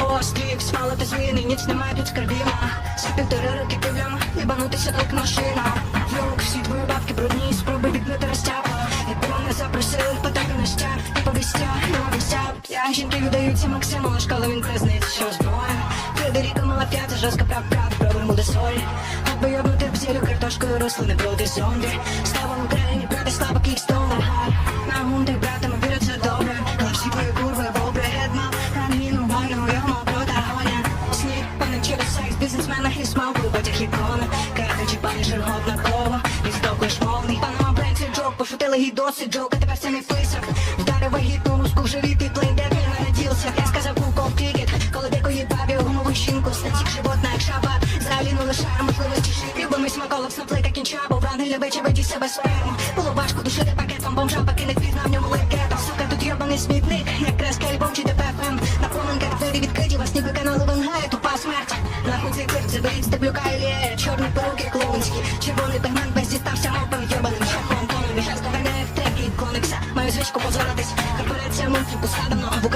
Острів, смалити зміни, ніч немає тут скарбів За півтори роки півляма, єбанутися так машина. Люк, всі твої бабки брудні, спроби відбити розтяпа Якби мене запросили, потеки на щап І повістя, нова вістя. Я жінки віддаються Максиму, лиш коли він призниться, що збиває. Федеріка мала п'ята, жорстка прав прав, проблему до солі. Аби йобнути в зілю картошкою рослини проти зомбі. Слава Україні, проти і смалку Потяг ікони, карточі, пані жиргот на коло. І здохлиш мовний, панама Брексит джок Пошутили гідоси, джок, а тепер це не писок Вдарив вагітну руску в живіт і плей, де він народився Я сказав кукол тікет, коли декої бабі гумову жінку. Статік животна, як шаба, взагалі не лишає можливості жити. Любимий смаколик, снаплика кінчабу, вранги любить, веді себе сперму. Було важко душити пакетом, бомжа пакинок пізнав в ньому легкетом Сука, тут йобаний смітник, як креска альбом чи Беріть стеблюка Ілія Чорні перуки клоунські, червоний пигмент без дістався мовпим йобаним шефом Тонові Жест доганяє в треки і Мою звичку позоритись, корпорація мультику складено в